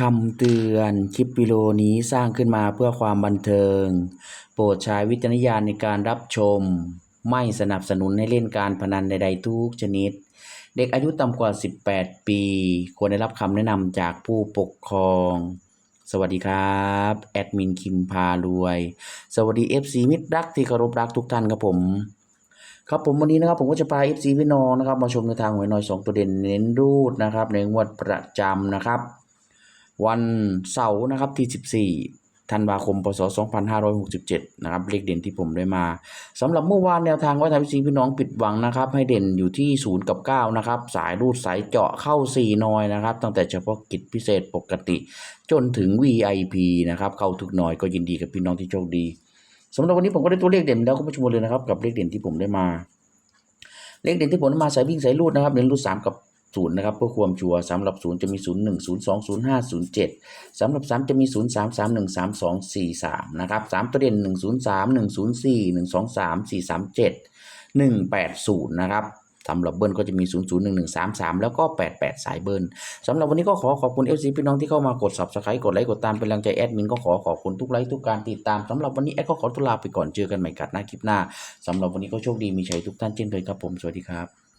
คำเตือนคลิปวิดีโอนี้สร้างขึ้นมาเพื่อความบันเทิง โปรดใช้วิจารณญาณในการรับชม ไม่สนับสนุนให้เล่นการพนันใดๆทุกชนิด เด็กอายุต่ำกว่า 18 ปี ควรได้รับคำแนะนำจากผู้ปกครอง สวัสดีครับ แอดมินคิมพารวย สวัสดี FC มิตรรักที่เคารพรักทุกท่านครับผมครับผมวันนี้นะครับผมก็จะพา FC พี่น้องนะครับมาชมในทางหวยน้อยสองตัวเด่นเน้นรูดนะครับในงวดประจำนะครับ วันเสาร์นะครับที่ 14 ธันวาคม พศ 2567 นะครับเลขเด่นที่ผมได้มาสำหรับเมื่อวานแนวทางไว้ทำซีพี่น้องผิดหวังนะครับ ให้เด่นอยู่ที่ 0 กับ 9 นะครับ สายรูดสายเจาะเข้า 4นอยนะครับ ตั้งแต่เฉพาะกิจพิเศษปกติ จนถึง VIP นะครับ เข้าทุกหน่อยก็ยินดีกับพี่น้องที่โชคดีสำหรับวันนี้ผมก็ได้ตัวเลขเด่นแล้วก็ผู้ชมเลยนะครับ กับเลขเด่นที่ผมได้มา เลขเด่นที่ผมได้มาสายวิ่งสายรูดนะครับเน้นรูดสามกับ ศูนย์นะครับเพื่อความชัวร์สำหรับศูนย์จะมีศูนย์หนึ่งศูนย์สองศูนย์ห้าศูนย์เจ็ดสำหรับสามจะมีศูนย์สามสามหนึ่งสามสองสี่สามนะครับสามตัวเด่นหนึ่งศูนย์สามหนึ่งศูนย์สี่หนึ่งสองสามสี่สามเจ็ดหนึ่งแปดศูนย์นะครับสำหรับเบิ้ลก็จะมี 0 0 1 1 3 3 แล้วก็ 88 สายเบิ้ลสำหรับวันนี้ก็ขอขอบคุณ FC พี่น้องที่เข้ามากด subscribe กดไลค์กดตามเป็นกำลังใจแอดมินก็ขอขอบคุณทุกไลค์ทุกการติดตามสำหรับวันนี้แอดก็ขอตุลาไปก่อนเจอกันใหม่กัดหน้าคลิปหน้าสำหรับวันนี้ก็โชคดีมีชัยทุกท่านเช่นเคยครับผมสวัสดีครับ